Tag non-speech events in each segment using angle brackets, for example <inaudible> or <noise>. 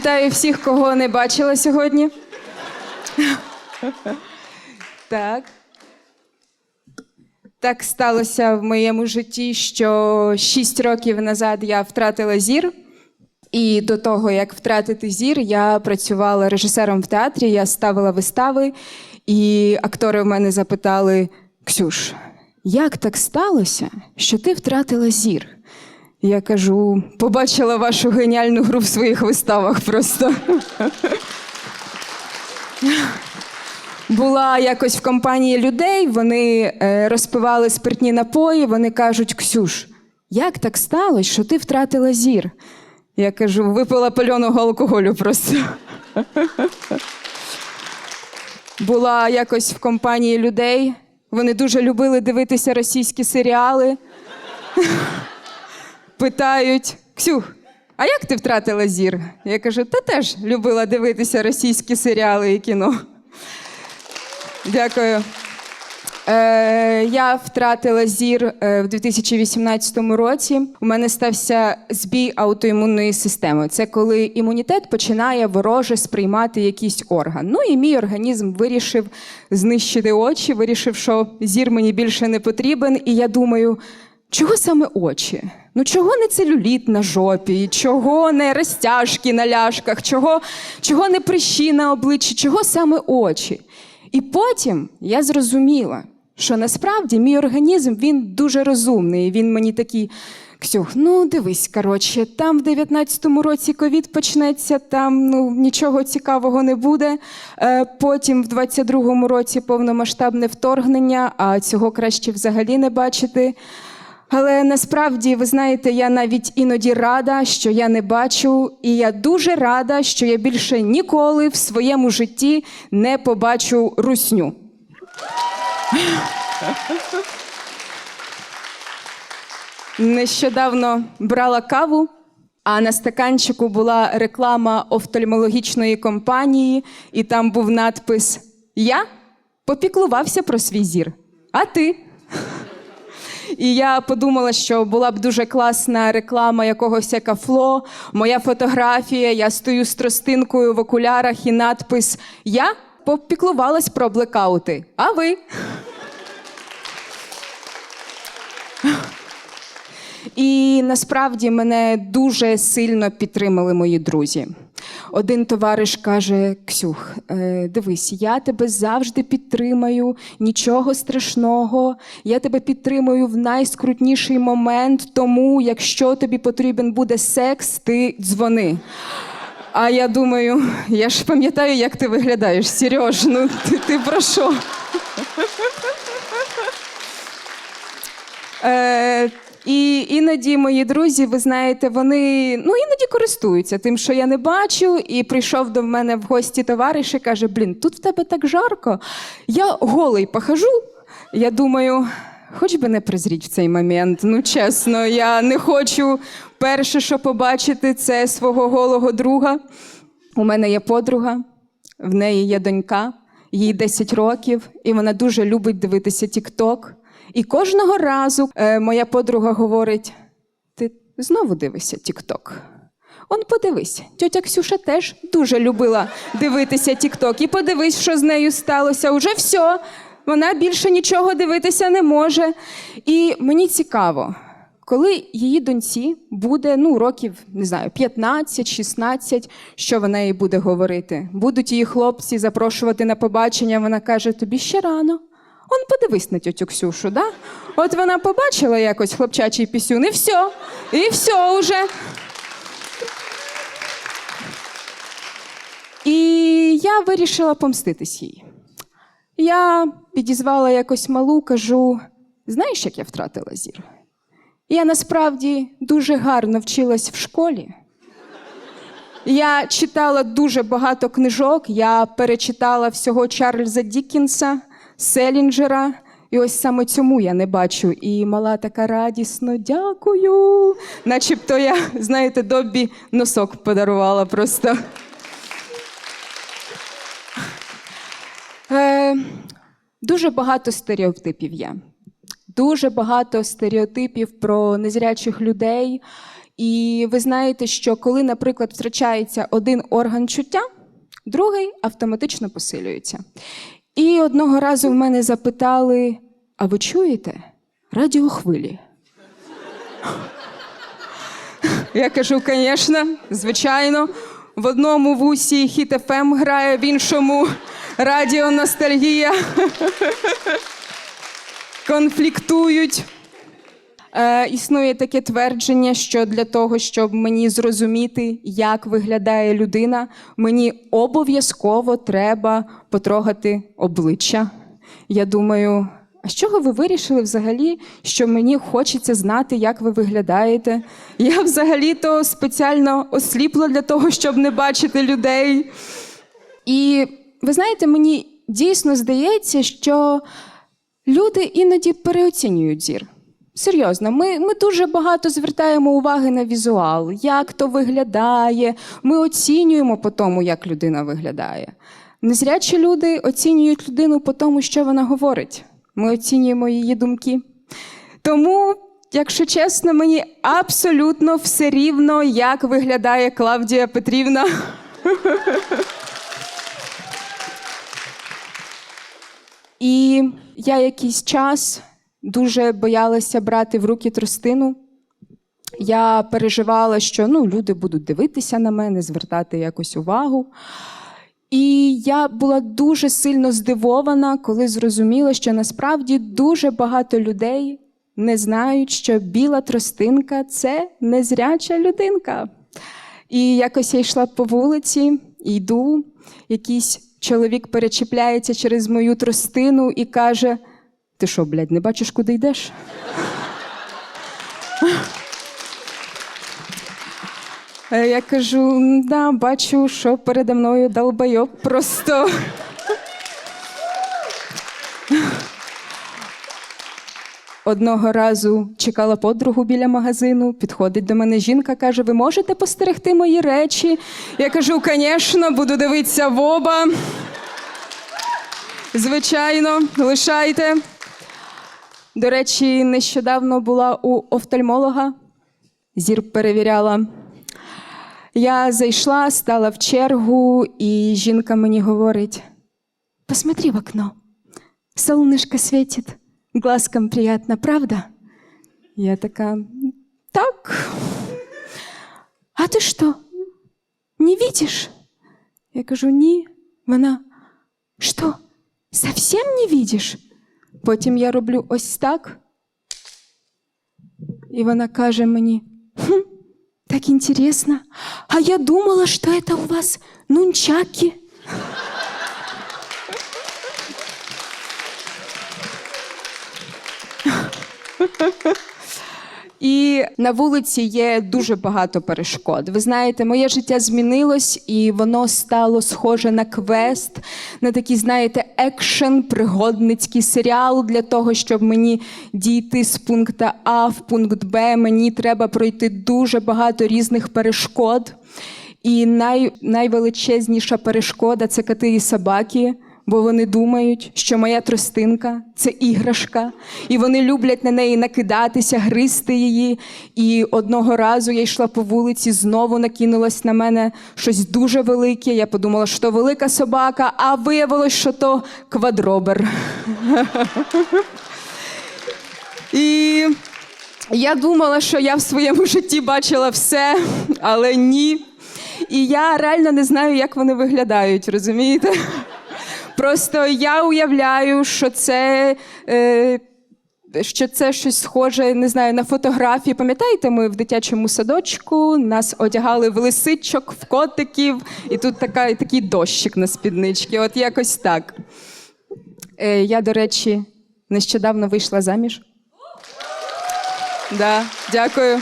Вітаю всіх, кого не бачила сьогодні. Так. Так сталося в моєму житті, що 6 років назад я втратила зір. І до того, як втратити зір, я працювала режисером в театрі, я ставила вистави, і актори в мене запитали: Ксюш, як так сталося, що ти втратила зір? Я кажу, побачила вашу геніальну гру в своїх виставах просто. Була якось в компанії людей, вони е, розпивали спиртні напої, вони кажуть: Ксюш, як так сталося, що ти втратила зір? Я кажу, випила пальоного алкоголю просто. Була якось в компанії людей. Вони дуже любили дивитися російські серіали. Питають: Ксюх, а як ти втратила зір? Я кажу, та теж любила дивитися російські серіали і кіно. Дякую. Е, я втратила зір е, в 2018 році. У мене стався збій аутоімунної системи. Це коли імунітет починає вороже сприймати якийсь орган. Ну і мій організм вирішив знищити очі, вирішив, що зір мені більше не потрібен. І я думаю, чого саме очі? Ну чого не целюліт на жопі, чого не розтяжки на ляшках, чого, чого не прищі на обличчі, чого саме очі? І потім я зрозуміла, що насправді мій організм він дуже розумний. Він мені такий. Ксюх, ну дивись, коротше, там в 19-му році ковід почнеться, там ну нічого цікавого не буде. Е, потім в 22-му році повномасштабне вторгнення, а цього краще взагалі не бачити. Але насправді, ви знаєте, я навіть іноді рада, що я не бачу, і я дуже рада, що я більше ніколи в своєму житті не побачу русню. Нещодавно брала каву, а на стаканчику була реклама офтальмологічної компанії, і там був надпис Я попіклувався про свій зір. А ти? І я подумала, що була б дуже класна реклама якогось екафло, моя фотографія, я стою з тростинкою в окулярах і надпис Я попіклувалась про блекаути. А ви? І насправді мене дуже сильно підтримали мої друзі. Один товариш каже: Ксюх, е, дивись, я тебе завжди підтримаю, нічого страшного. Я тебе підтримую в найскрутніший момент. Тому, якщо тобі потрібен буде секс, ти дзвони. А я думаю, я ж пам'ятаю, як ти виглядаєш, Сереж, ну ти, ти про що? Е, і іноді мої друзі, ви знаєте, вони ну іноді користуються тим, що я не бачу. І прийшов до мене в гості товариш і каже: Блін, тут в тебе так жарко. Я голий похожу. Я думаю, хоч би не призріть в цей момент. Ну чесно, я не хочу перше, що побачити, це свого голого друга. У мене є подруга, в неї є донька, їй 10 років, і вона дуже любить дивитися Тік-Ток. І кожного разу е, моя подруга говорить: ти знову дивишся Тік-Ток. Он подивись, тьотя Ксюша теж дуже любила дивитися Тік-Ток. І подивись, що з нею сталося. Уже все, вона більше нічого дивитися не може. І мені цікаво, коли її доньці буде ну, років, не знаю, 15-16, що вона їй буде говорити? Будуть її хлопці запрошувати на побачення, вона каже: тобі ще рано. Он подивись на тьотю Ксюшу, да? От вона побачила якось хлопчачий пісюн, і все, і все уже. І я вирішила помститись їй. Я підізвала якось малу, кажу: знаєш, як я втратила зір? Я насправді дуже гарно вчилась в школі. Я читала дуже багато книжок, я перечитала всього Чарльза Діккінса, Селінджера. І ось саме цьому я не бачу. І мала така радісно, дякую. Начебто я, знаєте, Доббі носок подарувала просто. Е, дуже багато стереотипів є. Дуже багато стереотипів про незрячих людей. І ви знаєте, що коли, наприклад, втрачається один орган чуття, другий автоматично посилюється. І одного разу в мене запитали: а ви чуєте радіохвилі? Я кажу, звісно, звичайно. В одному вусі хіт ФМ грає, в іншому радіо ностальгія. Конфліктують. Е, існує таке твердження, що для того, щоб мені зрозуміти, як виглядає людина, мені обов'язково треба потрогати обличчя. Я думаю, а з чого ви вирішили взагалі, що мені хочеться знати, як ви виглядаєте? Я взагалі-то спеціально осліпла для того, щоб не бачити людей. І ви знаєте, мені дійсно здається, що люди іноді переоцінюють зір. Серйозно, ми, ми дуже багато звертаємо уваги на візуал, як то виглядає. Ми оцінюємо по тому, як людина виглядає. Незрячі люди оцінюють людину по тому, що вона говорить. Ми оцінюємо її думки. Тому, якщо чесно, мені абсолютно все рівно, як виглядає Клавдія Петрівна. І я якийсь час дуже боялася брати в руки тростину. Я переживала, що ну, люди будуть дивитися на мене, звертати якось увагу. І я була дуже сильно здивована, коли зрозуміла, що насправді дуже багато людей не знають, що біла тростинка це незряча людинка. І якось я йшла по вулиці, йду, якийсь чоловік перечіпляється через мою тростину і каже: Ти що, блядь, не бачиш, куди йдеш? Я кажу, да, бачу, що передо мною долбойоб просто. Одного разу чекала подругу біля магазину, підходить до мене жінка, каже: Ви можете постерегти мої речі? Я кажу, звісно, буду дивитися в оба. Звичайно, лишайте. До речі, нещодавно була у офтальмолога, зір перевіряла. Я зайшла, стала в чергу, і жінка мені говорить: посмотри в окно, солнышко светит, глазкам приятно, правда? Я така, так. А ти що? Не видиш? Я кажу, ні. Вона, що, совсем не видиш? Потім я роблю ось так. І вона каже мені, хм, так интересно. А я думала, что это у вас нунчаки. <laughs> І на вулиці є дуже багато перешкод. Ви знаєте, моє життя змінилось, і воно стало схоже на квест, на такий, знаєте, екшен, пригодницький серіал для того, щоб мені дійти з пункту А в пункт Б. Мені треба пройти дуже багато різних перешкод. І най, найвеличезніша перешкода це коти і собаки. Бо вони думають, що моя тростинка це іграшка, і вони люблять на неї накидатися, гризти її. І одного разу я йшла по вулиці, знову накинулось на мене щось дуже велике. Я подумала, що то велика собака, а виявилось, що то квадробер. <laughs> І я думала, що я в своєму житті бачила все, але ні. І я реально не знаю, як вони виглядають, розумієте? Просто я уявляю, що це. Е, що це щось схоже, не знаю, на фотографії. Пам'ятаєте, ми в дитячому садочку нас одягали в лисичок, в котиків, і тут така, такий дощик на спіднички. От якось так. Е, я, до речі, нещодавно вийшла заміж. Да, дякую.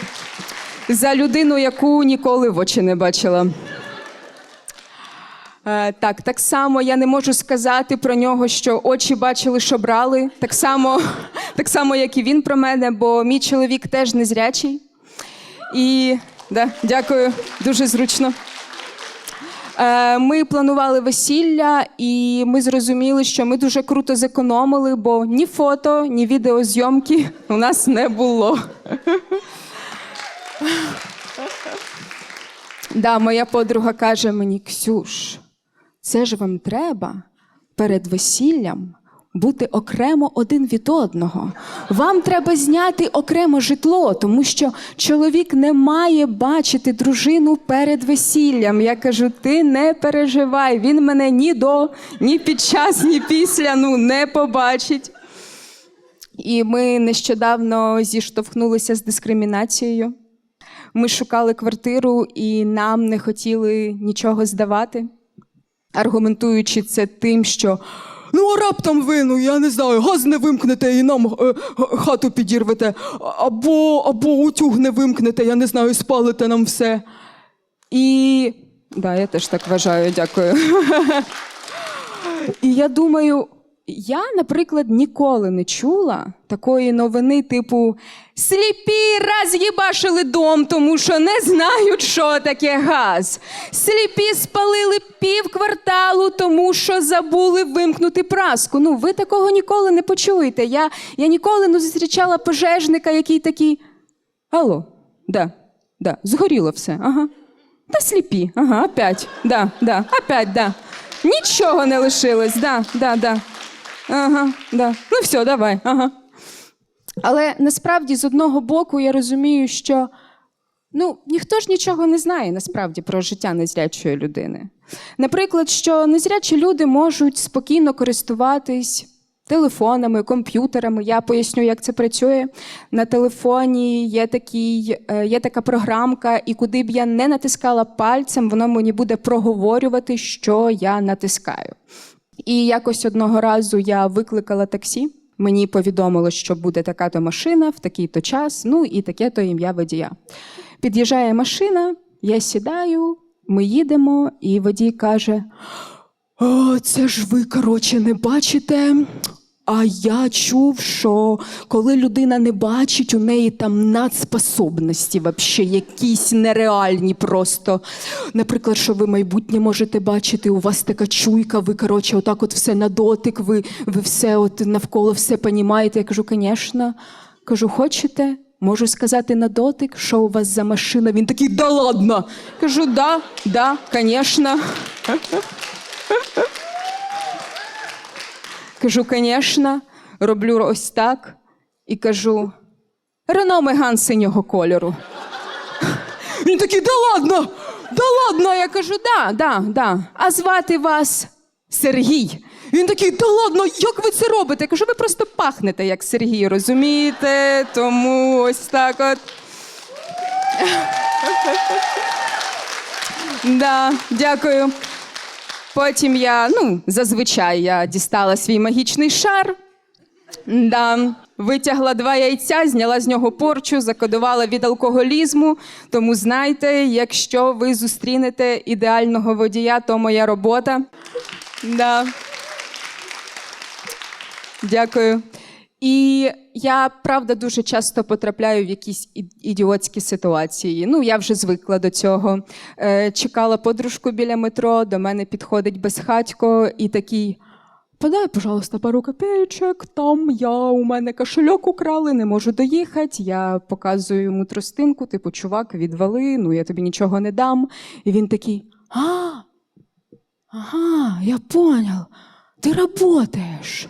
За людину, яку ніколи в очі не бачила. Е, Так, так само я не можу сказати про нього, що очі бачили, що брали. Так само, <laughs> так само, як і він про мене, бо мій чоловік теж незрячий. І да, дякую, дуже зручно. Е, Ми планували весілля, і ми зрозуміли, що ми дуже круто зекономили, бо ні фото, ні відеозйомки у нас не було. <laughs> Да, моя подруга каже мені: Ксюш, це ж вам треба перед весіллям бути окремо один від одного. Вам треба зняти окремо житло, тому що чоловік не має бачити дружину перед весіллям. Я кажу: ти не переживай, він мене ні до, ні під час, ні після ну, не побачить. І ми нещодавно зіштовхнулися з дискримінацією. Ми шукали квартиру і нам не хотіли нічого здавати, аргументуючи це тим, що Ну, а раптом ви, ну я не знаю, газ не вимкнете і нам е, хату підірвете, або, або утюг не вимкнете, я не знаю, спалите нам все. І да, я теж так вважаю, дякую. <laughs> І я думаю, я, наприклад, ніколи не чула такої новини, типу сліпі роз'їбашили дом, тому що не знають, що таке газ. Сліпі спалили пів кварталу, тому що забули вимкнути праску. Ну, ви такого ніколи не почуєте. Я, я ніколи не зустрічала пожежника, який такий. Алло, да, да, згоріло все. Ага. Та сліпі. Ага, опять. Да, да, опять, да. Нічого не лишилось, да, да, да. Ага, да. Ну все, давай. Ага. Але насправді, з одного боку, я розумію, що ну, ніхто ж нічого не знає насправді про життя незрячої людини. Наприклад, що незрячі люди можуть спокійно користуватись телефонами, комп'ютерами. Я поясню, як це працює. На телефоні є, такий, е, є така програмка, і куди б я не натискала пальцем, воно мені буде проговорювати, що я натискаю. І якось одного разу я викликала таксі. Мені повідомило, що буде така-то машина в такий-то час, ну і таке-то ім'я водія. Під'їжджає машина, я сідаю, ми їдемо, і водій каже: О, це ж ви, коротше, не бачите. А я чув, що коли людина не бачить, у неї там надспособності, вообще якісь нереальні просто. Наприклад, що ви майбутнє можете бачити, у вас така чуйка, ви, коротше, отак от все на дотик, ви, ви все от навколо все понімаєте. Я кажу, звісно. Кажу, хочете? Можу сказати на дотик, що у вас за машина. Він такий, да ладно. Кажу, да, да, звісно. Кажу, звісно, роблю ось так і кажу: Рено Меган синього кольору. <laughs> Він такий, да ладно! Да ладно, я кажу, да, да, да. А звати вас Сергій. Він такий, да ладно, Як ви це робите? Я кажу, ви просто пахнете як Сергій, розумієте? Тому ось так от. <laughs> да, дякую. Потім я, ну, зазвичай я дістала свій магічний шар. Да. Витягла два яйця, зняла з нього порчу, закодувала від алкоголізму. Тому знайте, якщо ви зустрінете ідеального водія, то моя робота. Да. Дякую. І я правда дуже часто потрапляю в якісь ідіотські ситуації. Ну, я вже звикла до цього. Е, чекала подружку біля метро, до мене підходить безхатько і такий. Подай, пожалуйста, пару копеечок, там я у мене кошельок украли, не можу доїхати. Я показую йому тростинку, типу, чувак, відвали, ну я тобі нічого не дам. І він такий: А, ага, я понял, ти работаешь.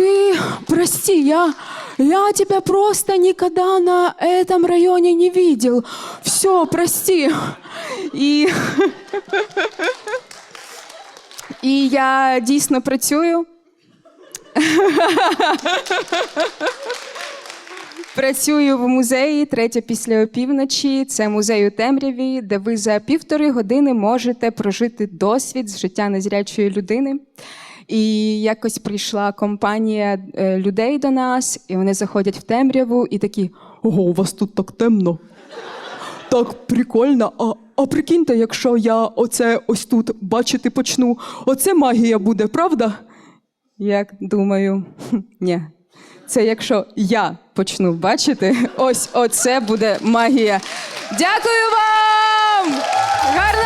Ты, прости, я, я тебя просто никогда на этом районе не видел. Все, прости. І, і <laughs> я дійсно працюю. <laughs> Працюю в музеї третя після опівночі. Це музей у темряві, де ви за півтори години можете прожити досвід з життя незрячої людини. І якось прийшла компанія е, людей до нас, і вони заходять в темряву і такі: Ого, у вас тут так темно. Так прикольно. А, а прикиньте, якщо я оце ось тут бачити почну, оце магія буде, правда? як думаю, ні. Це якщо я почну бачити, ось оце буде магія. Дякую вам! Гарного